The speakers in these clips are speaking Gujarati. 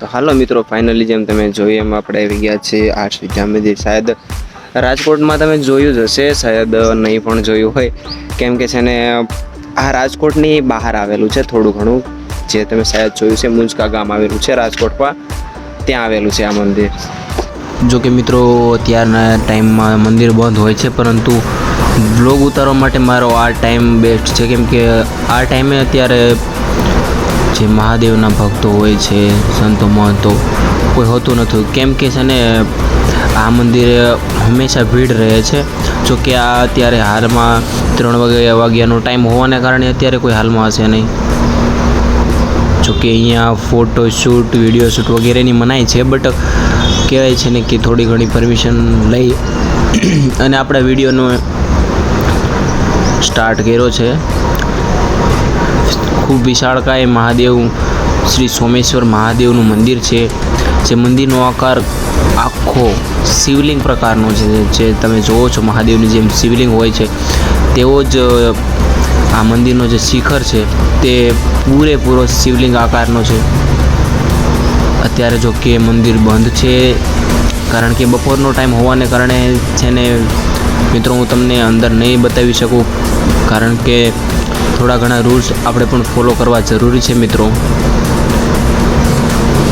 તો હાલો મિત્રો ફાઇનલી જેમ તમે જોયું એમ આપણે આવી ગયા છીએ આર્ટ્સ વિદ્યા મંદિર શાયદ રાજકોટમાં તમે જોયું જ હશે, શાયદ નહીં પણ જોયું હોય. કેમ કે છે ને, આ રાજકોટની બહાર આવેલું છે થોડું ઘણું. જે તમે શાયદ જોયું છે, મુંજકા ગામ આવેલું છે રાજકોટમાં. ત્યાં આવેલું છે આ મંદિર. જો કે મિત્રો, અત્યારના ટાઈમમાં મંદિર બંધ હોય છે, પરંતુ બ્લોગ ઉતારવા માટે મારો આ ટાઈમ બેસ્ટ છે. કેમ કે આ ટાઈમે અત્યારે જે મહાદેવના ભક્તો હોય છે, સંતો, મહંતો, કોઈ હોતું નથી. કેમ કે છે ને, આ મંદિરે હંમેશા ભીડ રહે છે. જો કે આ અત્યારે હાલમાં ત્રણ વાગ્યા વાગ્યાનો ટાઈમ હોવાને કારણે અત્યારે કોઈ હાલમાં હશે નહીં. જો કે અહીંયા ફોટો શૂટ, વીડિયો શૂટ વગેરેની મનાય છે, બટ કહેવાય છે ને કે થોડી ઘણી પરમિશન લઈ. અને આપણા વિડીયોનો સ્ટાર્ટ કર્યો છે. ખૂબ વિશાળકાય મહાદેવ, શ્રી સોમેશ્વર મહાદેવનું મંદિર છે, જે મંદિરનો આકાર આખો શિવલિંગ પ્રકારનો છે, જે તમે જુઓ છો મહાદેવની જેમ શિવલિંગ હોય છે તેવો જ, આ મંદિરનો જે શિખર છે, તે પૂરેપૂરો શિવલિંગ આકારનો છે. અત્યારે જો કે મંદિર બંધ છે, કારણ કે બપોરનો ટાઈમ હોવાને કારણે છે ને, મિત્રો હું તમને અંદર નહીં બતાવી શકું, કારણ કે થોડા ઘણા રૂલ્સ આપણે પણ ફોલો કરવા જરૂરી છે મિત્રો.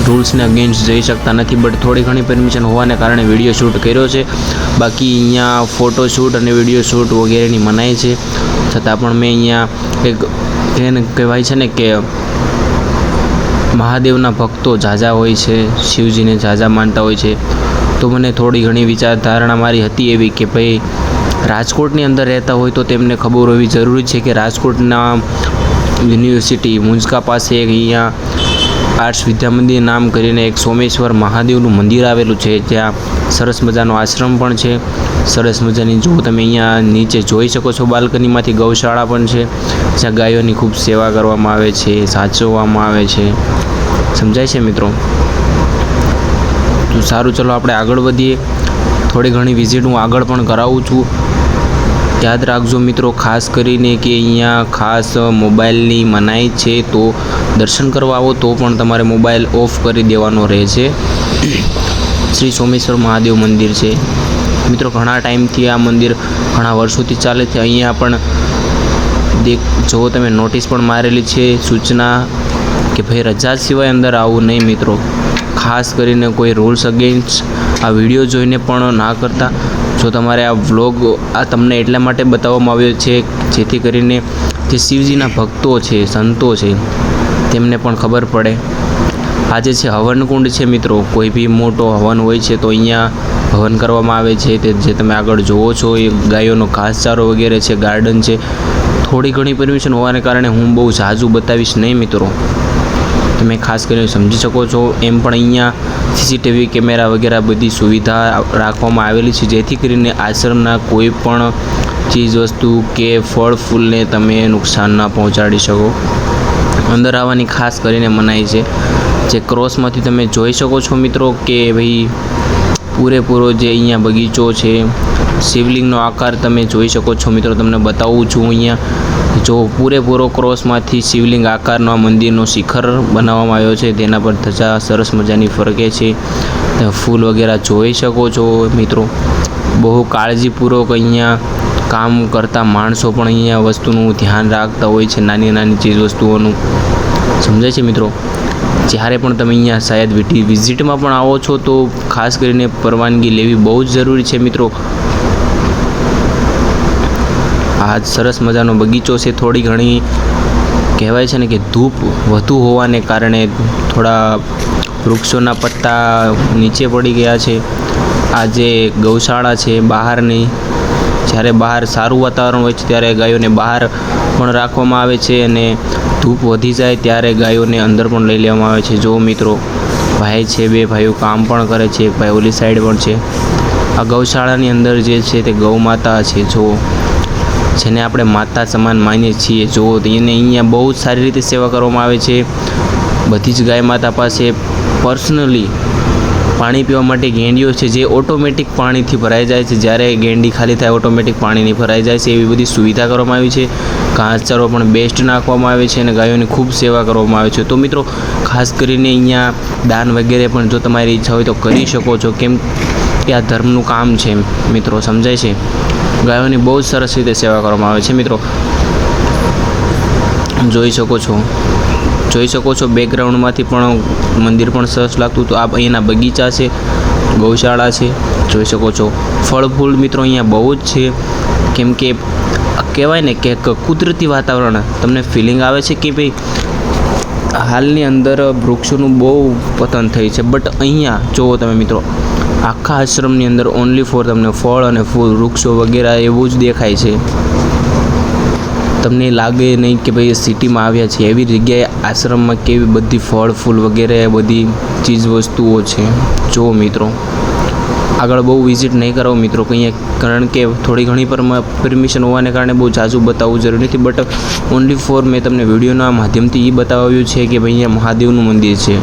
રૂલ્સને અગેન્સ્ટ જઈ શકતા નથી બટ થોડી ઘણી પરમિશન હોવાને કારણે વીડિયો શૂટ કર્યો છે. બાકી અહીંયા ફોટો શૂટ અને વીડિયો શૂટ વગેરેની મનાય છે. છતાં પણ મેં અહીંયા એક એને કહેવાય છે ને કે મહાદેવના ભક્તો ઝાઝા હોય છે, શિવજીને ઝાઝા માનતા હોય છે. તો મને થોડી ઘણી વિચારધારણા મારી હતી એવી કે ભાઈ રાજકોટની અંદર રહેતા હોય તો તેમને ખબર હોવી જરૂરી છે કે રાજકોટના યુનિવર્સિટી મુંજકા પાસે અહીંયા આર્ટ્સ વિદ્યા મંદિર નામ કરીને એક સોમેશ્વર મહાદેવનું મંદિર આવેલું છે. જ્યાં સરસ મજાનો આશ્રમ પણ છે. સરસ મજાની જો તમે અહીંયા નીચે જોઈ શકો છો બાલ્કનીમાંથી ગૌશાળા પણ છે. જ્યાં ગાયોની ખૂબ સેવા કરવામાં આવે છે, સાચવવામાં આવે છે. સમજાય છે મિત્રો? તો સારું, ચલો આપણે આગળ વધીએ. થોડી ઘણી વિઝિટ હું આગળ પણ કરાવું છું. યાદ રાખજો મિત્રો, ખાસ કરીને કે અહીંયા ખાસ મોબાઈલની મનાઈ છે તો દર્શન કરવા આવો તો પણ તમારે મોબાઈલ ઓફ કરી દેવાનો રહે છે. શ્રી સોમેશ્વર મહાદેવ મંદિર છે. મિત્રો, ઘણા ટાઈમથી આ મંદિર ઘણા વર્ષોથી ચાલે છે. અહીંયા પણ દેખ, જો તમે નોટિસ પણ મારેલી છે, સૂચના કે ભાઈ રજા સિવાય અંદર આવું નહીં મિત્રો. ખાસ કરીને કોઈ રૂલ્સ અગેન્સ્ટ આ વીડિયો જોઈને પણ ના કરતા. જો તમારે આ વ્લોગ આ તમને એટલા માટે બતાવવામાં આવ્યો છે, જેથી કરીને જે શિવજીના ભક્તો છે, સંતો છે, તેમને પણ ખબર પડે. આજે છે હવનકુંડ છે મિત્રો. કોઈ બી મોટો હવન હોય છે તો અહીંયા હવન કરવામાં આવે છે. તે જે તમે આગળ જુઓ છો, એ ગાયોનો ઘાસચારો વગેરે છે, ગાર્ડન છે. થોડી ઘણી પરમિશન હોવાને કારણે હું બહુ ઝાઝું બતાવીશ નહીં મિત્રો. તમે ખાસ કરીને સમજી શકો છો. એમ પણ અહીંયા સીસીટીવી કેમેરા વગેરે બધી સુવિધા રાખવામાં આવેલી છે. જેથી કરીને આશ્રમના કોઈ પણ ચીજ વસ્તુ કે ફળ ફૂલને તમે નુકસાન ના પહોંચાડી શકો. અંદર આવવાની ખાસ કરીને મનાઈ છે. જે ક્રોસમાંથી તમે જોઈ શકો છો મિત્રો કે ભાઈ પૂરેપૂરો જે અહીંયા બગીચો છે, શિવલિંગનો આકાર તમે જોઈ શકો છો. મિત્રો, તમને બતાવું છું અહીંયા. જો પૂરેપૂરો ક્રોસમાંથી શિવલિંગ આકારનો આ મંદિરનો શિખર બનાવવામાં આવ્યો છે, તેના પર ધજા, સરસ મજાની ફરકે છે. ફૂલ વગેરે જોઈ શકો છો, મિત્રો. બહુ કાળજીપૂર્વક અહીંયા કામ કરતા માણસો પણ અહીંયા વસ્તુનું ધ્યાન રાખતા હોય છે નાની નાની ચીજ વસ્તુઓનું. સમજાય છે, મિત્રો? જ્યારે પણ તમે અહીંયા શાયદ વિટી વિઝિટમાં પણ આવો છો, તો ખાસ કરીને પરવાનગી લેવી બહુ જ જરૂરી છે મિત્રો. આ સરસ મજાનો બગીચો છે. થોડી ઘણી કહેવાય છે ને કે ધૂપ વધુ હોવાને કારણે થોડા વૃક્ષોના પત્તા નીચે પડી ગયા છે. આ જે ગૌશાળા છે બહારની. જ્યારે બહાર સારું વાતાવરણ હોય છે, ત્યારે ગાયોને બહાર પણ રાખવામાં આવે છે અને ધૂપ વધી જાય ત્યારે ગાયોને અંદર પણ લઈ લેવામાં આવે છે. જો મિત્રો, ભાઈ છે, બે ભાઈઓ કામ પણ કરે છે, એક ભાઈ ઓલી સાઈડ પણ છે. આ ગૌશાળાની અંદર જે છે તે ગૌ માતા છે. જો જેને આપણે માતા સમાન માનીએ છીએ, જો એને અહીંયા બહુ જ સારી રીતે સેવા કરવામાં આવે છે. બધી જ ગાય માતા પાસે પર્સનલી પાણી પીવા માટે ગેંડીઓ છે જે ઓટોમેટિક પાણીથી ભરાઈ જાય છે. જ્યારે ગેંડી ખાલી થાય ઓટોમેટિક પાણીની ભરાઈ જાય છે. એવી બધી સુવિધા કરવામાં આવી છે. ઘાસચારો પણ બેસ્ટ નાખવામાં આવે છે અને ગાયોની ખૂબ સેવા કરવામાં આવે છે. તો મિત્રો, ખાસ કરીને અહીંયા દાન વગેરે પણ જો તમારી ઈચ્છા હોય તો કરી શકો છો. કેમ કે આ ધર્મનું કામ છે મિત્રો, સમજાય છે? ગાયોની બહુ જ સરસ રીતે સેવા કરવામાં આવે છે. મિત્રો, જોઈ શકો છો. જોઈ શકો છો. બેકગ્રાઉન્ડમાંથી પણ મંદિર પણ સરસ લાગતું તો આ અહીંયાના બગીચા છે, ગૌશાળા છે. જોઈ શકો છો. ફળ ફૂલ મિત્રો અહીંયા બહુ જ છે. કેમ કે, કહેવાય ને કે કુદરતી વાતાવરણ, તમને ફિલિંગ આવે છે કે ભાઈ, હાલની અંદર વૃક્ષોનું બહુ પતન થઈ છે. બટ અહીંયા, જુઓ તમે મિત્રો, આખા આશ્રમની અંદર ઓનલી ફોર તમને ફળ અને ફૂલ, વૃક્ષો વગેરે એવું જ દેખાય છે. તમને લાગે નહીં કે ભાઈ સિટીમાં આવ્યા છે, એવી જગ્યાએ આશ્રમમાં કેવી બધી ફળ, ફૂલ વગેરે, બધી ચીજ વસ્તુઓ છે? જુઓ મિત્રો, આગળ બહુ વિઝિટ નહીં કરાવો મિત્રો, કંઈ કારણ કે થોડી ઘણી પર પરમિશન હોવાને કારણે બહુ ઝાઝું બતાવવું જરૂરી નથી બટ ઓનલી ફોર મેં તમને વિડીયોના માધ્યમથી એ બતાવ્યું છે કે ભાઈ અહીંયા મહાદેવનું મંદિર છે.